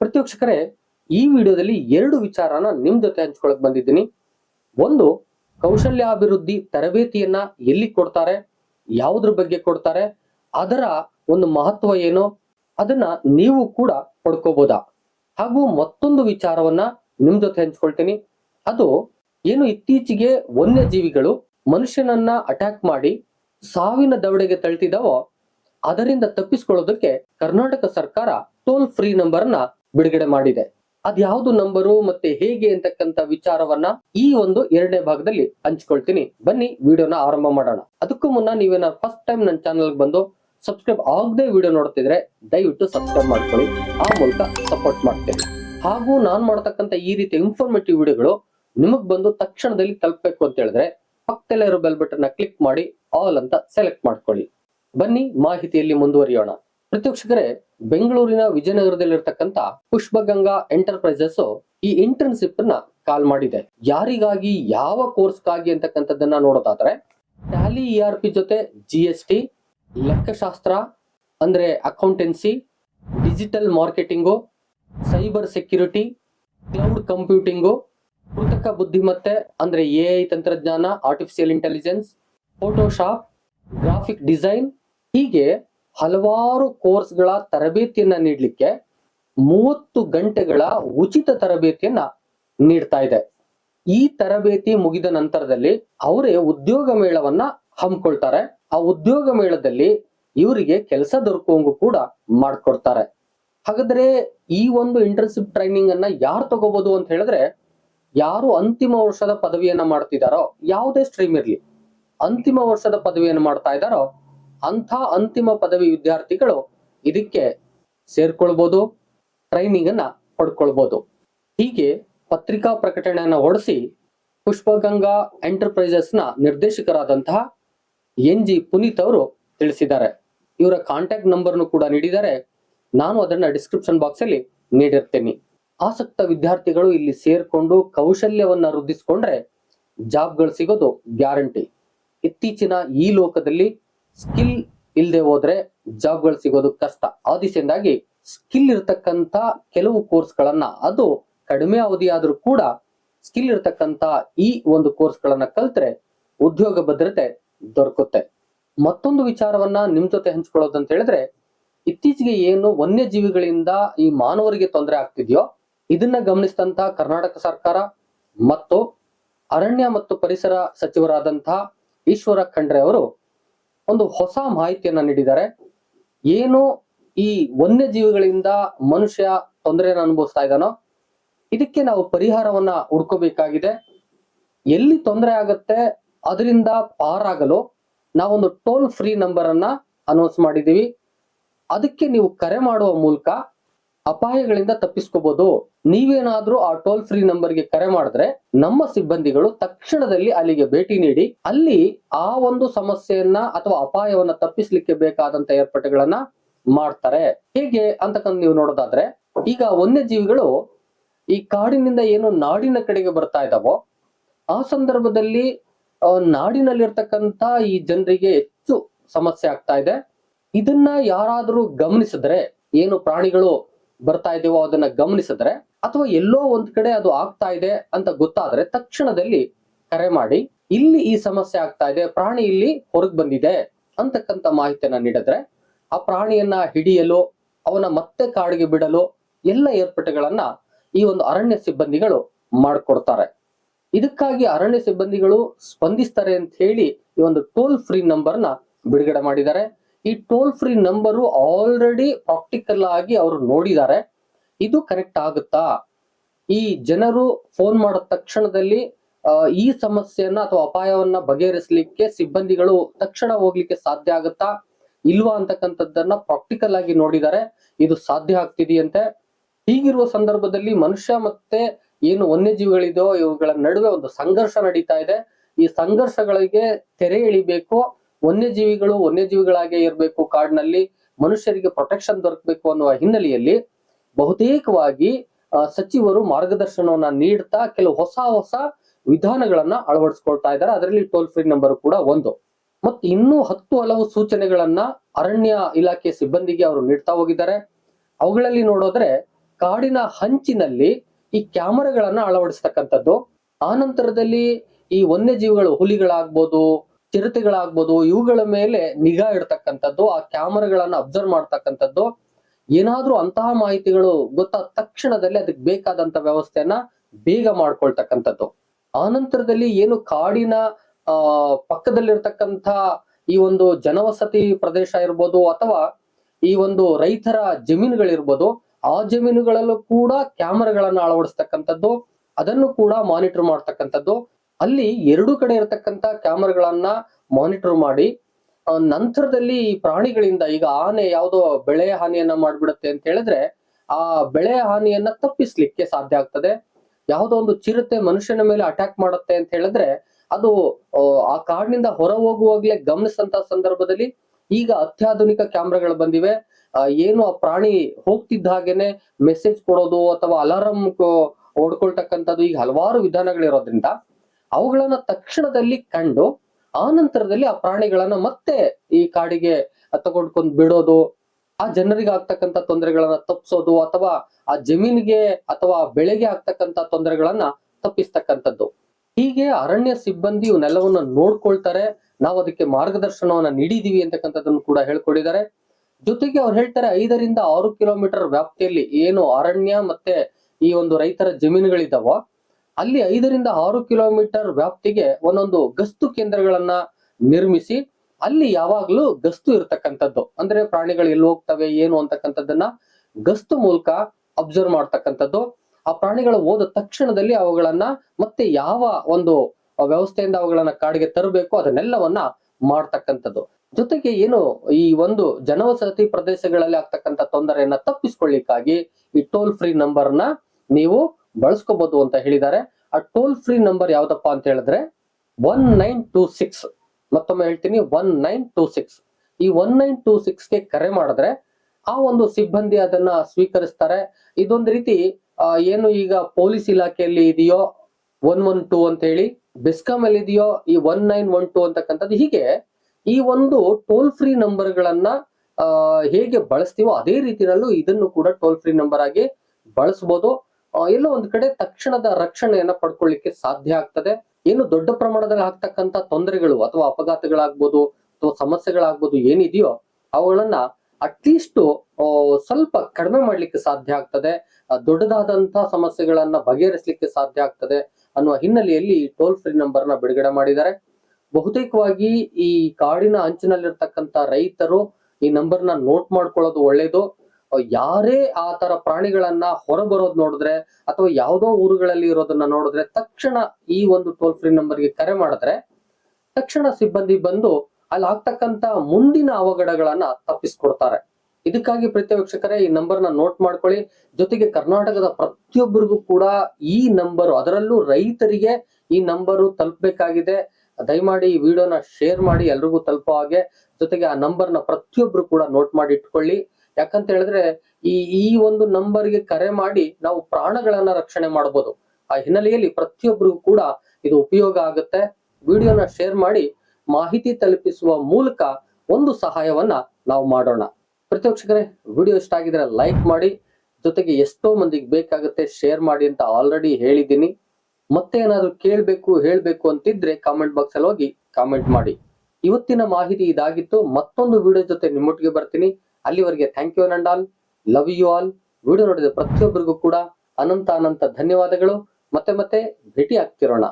ಪ್ರತಿವೀಕ್ಷಕರೇ ಈ ವಿಡಿಯೋದಲ್ಲಿ ಎರಡು ವಿಚಾರನ ನಿಮ್ ಜೊತೆ ಹಂಚ್ಕೊಳಕ್ ಬಂದಿದ್ದೀನಿ. ಒಂದು, ಕೌಶಲ್ಯಾಭಿವೃದ್ಧಿ ತರಬೇತಿಯನ್ನ ಎಲ್ಲಿ ಕೊಡ್ತಾರೆ, ಯಾವುದ್ರ ಬಗ್ಗೆ ಕೊಡ್ತಾರೆ, ಅದರ ಒಂದು ಮಹತ್ವ ಏನು, ಅದನ್ನ ನೀವು ಕೂಡ ಪಡ್ಕೋಬಹುದಾ ಹಾಗೂ ಮತ್ತೊಂದು ವಿಚಾರವನ್ನ ನಿಮ್ ಜೊತೆ ಹಂಚ್ಕೊಳ್ತೀನಿ. ಅದು, ಏನು ಇತ್ತೀಚೆಗೆ ವನ್ಯಜೀವಿಗಳು ಮನುಷ್ಯನನ್ನ ಅಟ್ಯಾಕ್ ಮಾಡಿ ಸಾವಿನ ದವಡೆಗೆ ತಳ್ತಿದಾವೋ, ಅದರಿಂದ ತಪ್ಪಿಸ್ಕೊಳ್ಳೋದಕ್ಕೆ ಕರ್ನಾಟಕ ಸರ್ಕಾರ ಟೋಲ್ ಫ್ರೀ ನಂಬರ್ನ ಬಿಡುಗಡೆ ಮಾಡಿದೆ. ಅದ್ಯಾವುದು ನಂಬರು ಮತ್ತೆ ಹೇಗೆ ಅಂತಕ್ಕಂತ ವಿಚಾರವನ್ನ ಈ ಒಂದು ಎರಡನೇ ಭಾಗದಲ್ಲಿ ಹಂಚ್ಕೊಳ್ತೀನಿ. ಬನ್ನಿ ವಿಡಿಯೋನ ಆರಂಭ ಮಾಡೋಣ. ಅದಕ್ಕೂ ಮುನ್ನ ನೀವೇನಾದ್ರು ಫಸ್ಟ್ ಟೈಮ್ ನನ್ನ ಚಾನಲ್ ಬಂದು ಸಬ್ಸ್ಕ್ರೈಬ್ ಆಗದೆ ವಿಡಿಯೋ ನೋಡ್ತಿದ್ರೆ ದಯವಿಟ್ಟು ಸಬ್ಸ್ಕ್ರೈಬ್ ಮಾಡ್ಕೊಳ್ಳಿ. ಆ ಮೂಲಕ ಸಪೋರ್ಟ್ ಮಾಡ್ತೇನೆ. ಹಾಗೂ ನಾನ್ ಮಾಡ್ತಕ್ಕಂಥ ಈ ರೀತಿ ಇನ್ಫಾರ್ಮೇಟಿವ್ ವಿಡಿಯೋಗಳು ನಿಮಗ್ ಬಂದು ತಕ್ಷಣದಲ್ಲಿ ತಲುಪಬೇಕು ಅಂತ ಹೇಳಿದ್ರೆ ಪಕ್ಕದಲ್ಲೇ ಬೆಲ್ ಬಟನ್ ಕ್ಲಿಕ್ ಮಾಡಿ ಆಲ್ ಅಂತ ಸೆಲೆಕ್ಟ್ ಮಾಡ್ಕೊಳ್ಳಿ. ಬನ್ನಿ ಮಾಹಿತಿಯಲ್ಲಿ ಮುಂದುವರಿಯೋಣ. ಪ್ರತಿವೀಕ್ಷಕರೇ ಬೆಂಗಳೂರಿನ ವಿಜಯನಗರದಲ್ಲಿರ್ತಕ್ಕಂಥ ಪುಷ್ಪಗಂಗಾ ಎಂಟರ್ಪ್ರೈಸಸ್ ಈ ಇಂಟರ್ನ್ಶಿಪ್ನ ಕಾಲ್ ಮಾಡಿದೆ. ಯಾರಿಗಾಗಿ, ಯಾವ ಕೋರ್ಸ್ಗಾಗಿ ಅಂತಕ್ಕಂಥದ್ದನ್ನ ನೋಡೋದಾದ್ರೆ, ಟ್ಯಾಲಿ ಇ ಆರ್ ಪಿ ಜೊತೆ ಜಿ ಎಸ್ ಟಿ, ಲೆಕ್ಕಶಾಸ್ತ್ರ, ಅಂದ್ರೆ accountancy, digital marketing, cyber security, cloud computing, ಕೃತಕ ಬುದ್ಧಿಮತ್ತೆ, ಅಂದ್ರೆ ಎ ಐ ತಂತ್ರಜ್ಞಾನ, artificial intelligence, Photoshop, graphic design, ಹೀಗೆ ಹಲವಾರು ಕೋರ್ಸ್ಗಳ ತರಬೇತಿಯನ್ನ ನೀಡಲಿಕ್ಕೆ ಮೂವತ್ತು ಗಂಟೆಗಳ ಉಚಿತ ತರಬೇತಿಯನ್ನ ನೀಡ್ತಾ ಇದೆ. ಈ ತರಬೇತಿ ಮುಗಿದ ನಂತರದಲ್ಲಿ ಅವರೇ ಉದ್ಯೋಗ ಮೇಳವನ್ನ ಹಮ್ಮಿಕೊಳ್ತಾರೆ. ಆ ಉದ್ಯೋಗ ಮೇಳದಲ್ಲಿ ಇವರಿಗೆ ಕೆಲಸ ದೊರಕುವಂಗೂ ಕೂಡ ಮಾಡ್ಕೊಡ್ತಾರೆ. ಹಾಗಾದ್ರೆ ಈ ಒಂದು ಇಂಟರ್ನ್ಶಿಪ್ ಟ್ರೈನಿಂಗ್ ಅನ್ನ ಯಾರು ತಗೋಬಹುದು ಅಂತ ಹೇಳಿದ್ರೆ, ಯಾರು ಅಂತಿಮ ವರ್ಷದ ಪದವಿಯನ್ನ ಮಾಡ್ತಿದಾರೋ, ಯಾವುದೇ ಸ್ಟ್ರೀಮ್ ಇರ್ಲಿ, ಅಂತಿಮ ವರ್ಷದ ಪದವಿಯನ್ನು ಮಾಡ್ತಾ ಇದ್ದಾರೋ ಅಂಥ ಅಂತಿಮ ಪದವಿ ವಿದ್ಯಾರ್ಥಿಗಳು ಇದಕ್ಕೆ ಸೇರ್ಕೊಳ್ಬೋದು ಟ್ರೈನಿಂಗ್ ಅನ್ನ ಪಡ್ಕೊಳ್ಬೋದು. ಹೀಗೆ ಪತ್ರಿಕಾ ಪ್ರಕಟಣೆಯನ್ನ ಹೊಡೆಸಿ ಪುಷ್ಪಗಂಗಾ ಎಂಟರ್ಪ್ರೈಸಸ್ನ ನಿರ್ದೇಶಕರಾದಂತಹ ಎನ್ ಜಿ ಪುನೀತ್ ಅವರು ತಿಳಿಸಿದ್ದಾರೆ. ಇವರ ಕಾಂಟ್ಯಾಕ್ಟ್ ನಂಬರ್ನು ಕೂಡ ನೀಡಿದ್ದಾರೆ. ನಾನು ಅದನ್ನ ಡಿಸ್ಕ್ರಿಪ್ಷನ್ ಬಾಕ್ಸ್ ಅಲ್ಲಿ ನೀಡಿರ್ತೇನೆ. ಆಸಕ್ತ ವಿದ್ಯಾರ್ಥಿಗಳು ಇಲ್ಲಿ ಸೇರ್ಕೊಂಡು ಕೌಶಲ್ಯವನ್ನ ವೃದ್ಧಿಸ್ಕೊಂಡ್ರೆ ಜಾಬ್ಗಳು ಸಿಗೋದು ಗ್ಯಾರಂಟಿ ಇತ್ತೀಚಿನ ಈ ಲೋಕದಲ್ಲಿ ಸ್ಕಿಲ್ ಇಲ್ಲದೆ ಹೋದ್ರೆ ಜಾಬ್ಗಳು ಸಿಗೋದು ಕಷ್ಟ. ಆದಿಸಿಂದಾಗಿ ಸ್ಕಿಲ್ ಇರತಕ್ಕಂತ ಕೆಲವು ಕೋರ್ಸ್ಗಳನ್ನ, ಅದು ಕಡಿಮೆ ಅವಧಿ ಆದ್ರೂ ಕೂಡ ಸ್ಕಿಲ್ ಇರತಕ್ಕಂತ ಈ ಒಂದು ಕೋರ್ಸ್ಗಳನ್ನ ಕಲ್ತ್ರೆ ಉದ್ಯೋಗ ಭದ್ರತೆ ದೊರಕುತ್ತೆ. ಮತ್ತೊಂದು ವಿಚಾರವನ್ನ ನಿಮ್ ಜೊತೆ ಹಂಚ್ಕೊಳ್ಳೋದು ಅಂತ ಹೇಳಿದ್ರೆ, ಇತ್ತೀಚೆಗೆ ಏನು ವನ್ಯಜೀವಿಗಳಿಂದ ಈ ಮಾನವರಿಗೆ ತೊಂದರೆ ಆಗ್ತಿದೆಯೋ, ಇದನ್ನ ಗಮನಿಸಿದಂತ ಕರ್ನಾಟಕ ಸರ್ಕಾರ ಮತ್ತು ಅರಣ್ಯ ಮತ್ತು ಪರಿಸರ ಸಚಿವರಾದಂತಹ ಈಶ್ವರ ಖಂಡ್ರೆ ಅವರು ಒಂದು ಹೊಸ ಮಾಹಿತಿಯನ್ನ ನೀಡಿದ್ದಾರೆ. ಏನು ಈ ವನ್ಯಜೀವಿಗಳಿಂದ ಮನುಷ್ಯ ತೊಂದರೆಯನ್ನು ಅನುಭವಿಸ್ತಾ ಇದ್ದಾನೋ, ಇದಕ್ಕೆ ನಾವು ಪರಿಹಾರವನ್ನ ಹುಡ್ಕೋಬೇಕಾಗಿದೆ. ಎಲ್ಲಿ ತೊಂದರೆ ಆಗತ್ತೆ, ಅದರಿಂದ ಪಾರಾಗಲು ನಾವೊಂದು ಟೋಲ್ ಫ್ರೀ ನಂಬರ್ ಅನ್ನ ಅನೌನ್ಸ್ ಮಾಡಿದ್ದೀವಿ. ಅದಕ್ಕೆ ನೀವು ಕರೆ ಮಾಡುವ ಮೂಲಕ ಅಪಾಯಗಳಿಂದ ತಪ್ಪಿಸ್ಕೋಬಹುದು ನೀವೇನಾದ್ರೂ ಆ ಟೋಲ್ ಫ್ರೀ ನಂಬರ್ಗೆ ಕರೆ ಮಾಡಿದ್ರೆ ನಮ್ಮ ಸಿಬ್ಬಂದಿಗಳು ತಕ್ಷಣದಲ್ಲಿ ಅಲ್ಲಿಗೆ ಭೇಟಿ ನೀಡಿ ಅಲ್ಲಿ ಆ ಒಂದು ಸಮಸ್ಯೆಯನ್ನ ಅಥವಾ ಅಪಾಯವನ್ನ ತಪ್ಪಿಸ್ಲಿಕ್ಕೆ ಬೇಕಾದಂತ ಏರ್ಪಾಟುಗಳನ್ನ ಮಾಡ್ತಾರೆ. ಹೇಗೆ ಅಂತಕ್ಕಂಥ ನೀವು ನೋಡೋದಾದ್ರೆ ಈಗ ವನ್ಯಜೀವಿಗಳು ಈ ಕಾಡಿನಿಂದ ಏನು ನಾಡಿನ ಕಡೆಗೆ ಬರ್ತಾ ಇದಾವೋ ಆ ಸಂದರ್ಭದಲ್ಲಿ ಆ, ನಾಡಿನಲ್ಲಿರ್ತಕ್ಕಂತ ಈ ಜನರಿಗೆ ಹೆಚ್ಚು ಸಮಸ್ಯೆ ಆಗ್ತಾ ಇದೆ. ಇದನ್ನ ಯಾರಾದರೂ ಗಮನಿಸಿದ್ರೆ ಏನು ಪ್ರಾಣಿಗಳು ಬರ್ತಾ ಇದೆಯೋ ಅದನ್ನ ಗಮನಿಸಿದ್ರೆ ಅಥವಾ ಎಲ್ಲೋ ಒಂದ್ ಕಡೆ ಅದು ಆಗ್ತಾ ಇದೆ ಅಂತ ಗೊತ್ತಾದ್ರೆ ತಕ್ಷಣದಲ್ಲಿ ಕರೆ ಮಾಡಿ, ಇಲ್ಲಿ ಈ ಸಮಸ್ಯೆ ಆಗ್ತಾ ಇದೆ, ಪ್ರಾಣಿ ಇಲ್ಲಿ ಹೊರಗ್ ಬಂದಿದೆ ಅಂತಕ್ಕಂತ ಮಾಹಿತಿಯನ್ನ ನೀಡಿದ್ರೆ ಆ ಪ್ರಾಣಿಯನ್ನ ಹಿಡಿಯಲು ಅವನ ಮತ್ತೆ ಕಾಡಿಗೆ ಬಿಡಲು ಎಲ್ಲ ಏರ್ಪಾಟುಗಳನ್ನ ಈ ಒಂದು ಅರಣ್ಯ ಸಿಬ್ಬಂದಿಗಳು ಮಾಡ್ಕೊಡ್ತಾರೆ. ಇದಕ್ಕಾಗಿ ಅರಣ್ಯ ಸಿಬ್ಬಂದಿಗಳು ಸ್ಪಂದಿಸ್ತಾರೆ ಅಂತ ಹೇಳಿ ಈ ಒಂದು ಟೋಲ್ ಫ್ರೀ ನಂಬರ್ನ ಬಿಡುಗಡೆ ಮಾಡಿದ್ದಾರೆ. ಈ toll free number already practical ಆಗಿ ಅವರು ನೋಡಿದ್ದಾರೆ ಇದು ಕರೆಕ್ಟ್ ಆಗುತ್ತಾ? ಈ ಜನರು ಫೋನ್ ಮಾಡಿದ ತಕ್ಷಣದಲ್ಲಿ ಈ ಸಮಸ್ಯೆಯನ್ನ ಅಥವಾ ಅಪಾಯವನ್ನ ಬಗೆಹರಿಸಲಿಕ್ಕೆ ಸಿಬ್ಬಂದಿಗಳು ತಕ್ಷಣ ಹೋಗ್ಲಿಕ್ಕೆ ಸಾಧ್ಯ ಆಗುತ್ತಾ? ಇಲ್ವಾ ಅಂತಕ್ಕಂಥದ್ದನ್ನ ಪ್ರಾಕ್ಟಿಕಲ್ ಆಗಿ ನೋಡಿದ್ದಾರೆ ಇದು ಸಾಧ್ಯ ಆಗ್ತಿದೆಯಂತೆ. ಹೀಗಿರುವ ಸಂದರ್ಭದಲ್ಲಿ ಮನುಷ್ಯ ಮತ್ತೆ ಏನು ವನ್ಯಜೀವಿಗಳಿದೆಯೋ ಇವುಗಳ ನಡುವೆ ಒಂದು ಸಂಘರ್ಷ ನಡೀತಾ ಇದೆ. ಈ ಸಂಘರ್ಷಗಳಿಗೆ ತೆರೆ ಎಳಿಬೇಕು. ವನ್ಯಜೀವಿಗಳು ವನ್ಯಜೀವಿಗಳಾಗೇ ಇರಬೇಕು ಕಾಡಿನಲ್ಲಿ, ಮನುಷ್ಯರಿಗೆ ಪ್ರೊಟೆಕ್ಷನ್ ದೊರಕಬೇಕು ಅನ್ನುವ ಹಿನ್ನೆಲೆಯಲ್ಲಿ ಬಹುತೇಕವಾಗಿ ಸಚಿವರು ಮಾರ್ಗದರ್ಶನವನ್ನ ನೀಡ್ತಾ ಕೆಲವು ಹೊಸ ಹೊಸ ವಿಧಾನಗಳನ್ನ ಅಳವಡಿಸ್ಕೊಳ್ತಾ ಇದ್ದಾರೆ. ಅದರಲ್ಲಿ ಟೋಲ್ ಫ್ರೀ ನಂಬರ್ ಕೂಡ ಒಂದು. ಮತ್ತು ಇನ್ನೂ ಹತ್ತು ಹಲವು ಸೂಚನೆಗಳನ್ನ ಅರಣ್ಯ ಇಲಾಖೆ ಸಿಬ್ಬಂದಿಗೆ ಅವರು ನೀಡ್ತಾ ಹೋಗಿದ್ದಾರೆ. ಅವುಗಳಲ್ಲಿ ನೋಡೋದ್ರೆ ಕಾಡಿನ ಹಂಚಿನಲ್ಲಿ ಈ ಕ್ಯಾಮರಾಗಳನ್ನ ಅಳವಡಿಸ್ತಕ್ಕಂಥದ್ದು. ಆ ನಂತರದಲ್ಲಿ ಈ ವನ್ಯಜೀವಿಗಳು ಹುಲಿಗಳಾಗ್ಬೋದು ಚಿರತೆಗಳಾಗ್ಬೋದು, ಇವುಗಳ ಮೇಲೆ ನಿಗಾ ಇಡ್ತಕ್ಕಂಥದ್ದು, ಆ ಕ್ಯಾಮರಾಗಳನ್ನ ಅಬ್ಸರ್ವ್ ಮಾಡ್ತಕ್ಕಂಥದ್ದು, ಏನಾದ್ರೂ ಅಂತಹ ಮಾಹಿತಿಗಳು ಗೊತ್ತಾದ ತಕ್ಷಣದಲ್ಲಿ ಅದಕ್ಕೆ ಬೇಕಾದಂತ ವ್ಯವಸ್ಥೆಯನ್ನ ಬೇಗ ಮಾಡ್ಕೊಳ್ತಕ್ಕಂಥದ್ದು. ಆ ನಂತರದಲ್ಲಿ ಏನು ಕಾಡಿನ, ಆ, ಪಕ್ಕದಲ್ಲಿರ್ತಕ್ಕಂಥ ಈ ಒಂದು ಜನವಸತಿ ಪ್ರದೇಶ ಇರ್ಬೋದು ಅಥವಾ ಈ ಒಂದು ರೈತರ ಜಮೀನುಗಳಿರ್ಬೋದು, ಆ ಜಮೀನುಗಳಲ್ಲೂ ಕೂಡ ಕ್ಯಾಮರಾಗಳನ್ನ ಅಳವಡಿಸ್ತಕ್ಕಂಥದ್ದು, ಅದನ್ನು ಕೂಡ ಮಾನಿಟರ್ ಮಾಡ್ತಕ್ಕಂಥದ್ದು ಅಲ್ಲಿ ಎರಡು ಕಡೆ ಇರತಕ್ಕಂತ ಕ್ಯಾಮರಾಗಳನ್ನ ಮಾನಿಟರ್ ಮಾಡಿ ನಂತರದಲ್ಲಿ ಈ ಪ್ರಾಣಿಗಳಿಂದ ಈಗ ಆನೆ ಯಾವುದೋ ಬೆಳೆ ಹಾನಿಯನ್ನ ಮಾಡ್ಬಿಡುತ್ತೆ ಅಂತ ಹೇಳಿದ್ರೆ ಆ ಬೆಳೆ ಹಾನಿಯನ್ನ ತಪ್ಪಿಸ್ಲಿಕ್ಕೆ ಸಾಧ್ಯ ಆಗ್ತದೆ. ಯಾವುದೋ ಒಂದು ಚಿರತೆ ಮನುಷ್ಯನ ಮೇಲೆ ಅಟ್ಯಾಕ್ ಮಾಡುತ್ತೆ ಅಂತ ಹೇಳಿದ್ರೆ ಅದು ಆ, ಕಾಡಿನಿಂದ ಹೊರ ಹೋಗುವಾಗ್ಲೇ ಗಮನಿಸಂತ ಸಂದರ್ಭದಲ್ಲಿ ಈಗ ಅತ್ಯಾಧುನಿಕ ಕ್ಯಾಮ್ರಾಗಳು ಬಂದಿವೆ. ಏನು ಆ ಪ್ರಾಣಿ ಹೋಗ್ತಿದ್ದ ಹಾಗೇನೆ ಮೆಸೇಜ್ ಕೊಡೋದು ಅಥವಾ ಅಲಾರಂ ಹೊಡ್ಕೊಳ್ತಕ್ಕಂಥದ್ದು ಈಗ ಹಲವಾರು ವಿಧಾನಗಳಿರೋದ್ರಿಂದ ಅವುಗಳನ್ನ ತಕ್ಷಣದಲ್ಲಿ ಕಂಡು ಆ ನಂತರದಲ್ಲಿ ಆ ಪ್ರಾಣಿಗಳನ್ನ ಮತ್ತೆ ಈ ಕಾಡಿಗೆ ತಗೊಂಡ್ಕೊಂಡ್ ಬಿಡೋದು, ಆ ಜನರಿಗೆ ಆಗ್ತಕ್ಕಂತ ತೊಂದರೆಗಳನ್ನ ತಪ್ಪಿಸೋದು ಅಥವಾ ಆ ಜಮೀನಿಗೆ ಅಥವಾ ಬೆಳೆಗೆ ಆಗ್ತಕ್ಕಂತ ತೊಂದರೆಗಳನ್ನ ತಪ್ಪಿಸ್ತಕ್ಕಂಥದ್ದು. ಹೀಗೆ ಅರಣ್ಯ ಸಿಬ್ಬಂದಿ ಇವನ್ನೆಲ್ಲವನ್ನ ನೋಡ್ಕೊಳ್ತಾರೆ, ನಾವು ಅದಕ್ಕೆ ಮಾರ್ಗದರ್ಶನವನ್ನ ನೀಡಿದೀವಿ ಅಂತಕ್ಕಂಥದ್ದನ್ನು ಕೂಡ ಹೇಳ್ಕೊಡಿದ್ದಾರೆ. ಜೊತೆಗೆ ಅವ್ರು ಹೇಳ್ತಾರೆ ಐದರಿಂದ ಆರು ಕಿಲೋಮೀಟರ್ ವ್ಯಾಪ್ತಿಯಲ್ಲಿ ಏನು ಅರಣ್ಯ ಮತ್ತೆ ಈ ಒಂದು ರೈತರ ಜಮೀನುಗಳಿದಾವೋ ಅಲ್ಲಿ ಐದರಿಂದ ಆರು ಕಿಲೋಮೀಟರ್ ವ್ಯಾಪ್ತಿಗೆ ಒಂದೊಂದು ಗಸ್ತು ಕೇಂದ್ರಗಳನ್ನ ನಿರ್ಮಿಸಿ ಅಲ್ಲಿ ಯಾವಾಗ್ಲೂ ಗಸ್ತು ಇರ್ತಕ್ಕಂಥದ್ದು. ಅಂದ್ರೆ ಪ್ರಾಣಿಗಳು ಎಲ್ಲಿ ಹೋಗ್ತವೆ, ಏನು ಅಂತಕ್ಕಂಥದ್ದನ್ನ ಗಸ್ತು ಮೂಲಕ ಅಬ್ಸರ್ವ್ ಮಾಡ್ತಕ್ಕಂಥದ್ದು. ಆ ಪ್ರಾಣಿಗಳು ಹೋದ ತಕ್ಷಣದಲ್ಲಿ ಅವುಗಳನ್ನ ಮತ್ತೆ ಯಾವ ಒಂದು ವ್ಯವಸ್ಥೆಯಿಂದ ಅವುಗಳನ್ನ ಕಾಡಿಗೆ ತರಬೇಕು ಅದನ್ನೆಲ್ಲವನ್ನ ಮಾಡ್ತಕ್ಕಂಥದ್ದು. ಜೊತೆಗೆ ಏನು ಈ ಒಂದು ಜನವಸತಿ ಪ್ರದೇಶಗಳಲ್ಲಿ ಆಗ್ತಕ್ಕಂಥ ತೊಂದರೆಯನ್ನ ತಪ್ಪಿಸ್ಕೊಳ್ಳಿಕ್ಕಾಗಿ ಈ ಟೋಲ್ ಫ್ರೀ ನಂಬರ್ನ ನೀವು ಬಳಸ್ಕೋಬಹುದು ಅಂತ ಹೇಳಿದ್ದಾರೆ. ಆ ಟೋಲ್ ಫ್ರೀ ನಂಬರ್ ಯಾವ್ದಪ್ಪ ಅಂತ ಹೇಳಿದ್ರೆ ಒನ್ ನೈನ್ ಟೂ ಸಿಕ್ಸ್ ಮತ್ತೊಮ್ಮೆ ಹೇಳ್ತೀನಿ ಒನ್ ನೈನ್ ಟೂ ಸಿಕ್ಸ್ ಈ ಒನ್ ನೈನ್ ಟೂ ಸಿಕ್ಸ್ಗೆ ಕರೆ ಮಾಡಿದ್ರೆ ಆ ಒಂದು ಸಿಬ್ಬಂದಿ ಅದನ್ನ ಸ್ವೀಕರಿಸ್ತಾರೆ. ಇದೊಂದು ರೀತಿ ಏನು ಈಗ ಪೊಲೀಸ್ ಇಲಾಖೆಯಲ್ಲಿ ಇದೆಯೋ ಒನ್ ಒನ್ ಟೂ ಅಂತ ಹೇಳಿ ಬೆಸ್ಕಾಮ್ ಅಲ್ಲಿ ಇದೆಯೋ ಈ ಒನ್ ನೈನ್ ಒನ್ ಟೂ ಅಂತಕ್ಕಂಥದ್ದು ಹೀಗೆ ಈ ಒಂದು ಟೋಲ್ ಫ್ರೀ ನಂಬರ್ಗಳನ್ನ ಹೇಗೆ ಬಳಸ್ತೀವೋ ಅದೇ ರೀತಿಯಲ್ಲೂ ಇದನ್ನು ಕೂಡ ಟೋಲ್ ಫ್ರೀ ನಂಬರ್ ಆಗಿ ಬಳಸಬಹುದು ಎಲ್ಲೋ ಒಂದ್ ಕಡೆ ತಕ್ಷಣದ ರಕ್ಷಣೆಯನ್ನ ಪಡ್ಕೊಳ್ಳಿಕ್ಕೆ ಸಾಧ್ಯ ಆಗ್ತದೆ. ಏನು ದೊಡ್ಡ ಪ್ರಮಾಣದಲ್ಲಿ ಆಗ್ತಕ್ಕಂಥ ತೊಂದರೆಗಳು ಅಥವಾ ಅಪಘಾತಗಳಾಗ್ಬೋದು ಅಥವಾ ಸಮಸ್ಯೆಗಳಾಗ್ಬೋದು ಏನಿದೆಯೋ ಅವುಗಳನ್ನ ಅಟ್ಲೀಸ್ಟ್ ಸ್ವಲ್ಪ ಕಡಿಮೆ ಮಾಡ್ಲಿಕ್ಕೆ ಸಾಧ್ಯ ಆಗ್ತದೆ. ದೊಡ್ಡದಾದಂತಹ ದೊಡ್ಡದಾದಂತ ಸಮಸ್ಯೆಗಳನ್ನ ಬಗೆಹರಿಸಲಿಕ್ಕೆ ಸಾಧ್ಯ ಆಗ್ತದೆ ಅನ್ನುವ ಹಿನ್ನೆಲೆಯಲ್ಲಿ ಟೋಲ್ ಫ್ರೀ ನಂಬರ್ನ ಬಿಡುಗಡೆ ಮಾಡಿದ್ದಾರೆ. ಬಹುತೇಕವಾಗಿ ಈ ಕಾಡಿನ ಅಂಚಿನಲ್ಲಿರ್ತಕ್ಕಂಥ ರೈತರು ಈ ನಂಬರ್ನ ನೋಟ್ ಮಾಡ್ಕೊಳ್ಳೋದು ಒಳ್ಳೇದು. ಯಾರೇ ಆ ತರ ಪ್ರಾಣಿಗಳನ್ನ ಹೊರಬರೋದ್ ನೋಡಿದ್ರೆ ಅಥವಾ ಯಾವುದೋ ಊರುಗಳಲ್ಲಿ ಇರೋದನ್ನ ನೋಡಿದ್ರೆ ತಕ್ಷಣ ಈ ಒಂದು ಟೋಲ್ ಫ್ರೀ ನಂಬರ್ಗೆ ಕರೆ ಮಾಡಿದ್ರೆ ತಕ್ಷಣ ಸಿಬ್ಬಂದಿ ಬಂದು ಅಲ್ಲಿ ಆಗ್ತಕ್ಕಂತ ಮುಂದಿನ ಅವಘಡಗಳನ್ನ ತಪ್ಪಿಸ್ಕೊಡ್ತಾರೆ. ಇದಕ್ಕಾಗಿ ಪ್ರತಿ ವೀಕ್ಷಕರೇ ಈ ನಂಬರ್ನ ನೋಟ್ ಮಾಡ್ಕೊಳ್ಳಿ. ಜೊತೆಗೆ ಕರ್ನಾಟಕದ ಪ್ರತಿಯೊಬ್ಬರಿಗೂ ಕೂಡ ಈ ನಂಬರು ಅದರಲ್ಲೂ ರೈತರಿಗೆ ಈ ನಂಬರು ತಲುಪಬೇಕಾಗಿದೆ. ದಯಮಾಡಿ ಈ ವಿಡಿಯೋನ ಶೇರ್ ಮಾಡಿ, ಎಲ್ರಿಗೂ ತಲುಪೋ ಹಾಗೆ. ಜೊತೆಗೆ ಆ ನಂಬರ್ನ ಪ್ರತಿಯೊಬ್ರು ಕೂಡ ನೋಟ್ ಮಾಡಿ ಇಟ್ಕೊಳ್ಳಿ. ಯಾಕಂತ ಹೇಳಿದ್ರೆ ಈ ಈ ಒಂದು ನಂಬರ್ಗೆ ಕರೆ ಮಾಡಿ ನಾವು ಪ್ರಾಣಗಳನ್ನ ರಕ್ಷಣೆ ಮಾಡಬಹುದು ಆ ಹಿನ್ನೆಲೆಯಲ್ಲಿ ಪ್ರತಿಯೊಬ್ಬರಿಗೂ ಕೂಡ ಇದು ಉಪಯೋಗ ಆಗುತ್ತೆ. ವಿಡಿಯೋನ ಶೇರ್ ಮಾಡಿ ಮಾಹಿತಿ ತಲುಪಿಸುವ ಮೂಲಕ ಒಂದು ಸಹಾಯವನ್ನ ನಾವು ಮಾಡೋಣ. ಪ್ರತಿವೀಕ್ಷಕರೇ ವಿಡಿಯೋ ಇಷ್ಟ ಆಗಿದ್ರೆ ಲೈಕ್ ಮಾಡಿ, ಜೊತೆಗೆ ಎಷ್ಟೋ ಮಂದಿಗೆ ಬೇಕಾಗುತ್ತೆ ಶೇರ್ ಮಾಡಿ ಅಂತ ಆಲ್ರೆಡಿ ಹೇಳಿದ್ದೀನಿ. ಮತ್ತೆ ಏನಾದ್ರು ಕೇಳ್ಬೇಕು, ಹೇಳ್ಬೇಕು ಅಂತಿದ್ರೆ ಕಾಮೆಂಟ್ ಬಾಕ್ಸ್ ಅಲ್ಲಿ ಹೋಗಿ ಕಾಮೆಂಟ್ ಮಾಡಿ. ಇವತ್ತಿನ ಮಾಹಿತಿ ಇದಾಗಿತ್ತು. ಮತ್ತೊಂದು ವಿಡಿಯೋ ಜೊತೆ ನಿಮ್ಮೊಟ್ಟಿಗೆ ಬರ್ತೀನಿ. ಅಲ್ಲಿವರೆಗೆ thank you and all love you all video ನೋಡಿದ ಪ್ರತಿಯೊಬ್ಬರಿಗೂ ಕೂಡ ಅನಂತ ಅನಂತ ಧನ್ಯವಾದಗಳು. ಮತ್ತೆ ಮತ್ತೆ ಭೇಟಿ ಆಗ್ತಿರೋಣ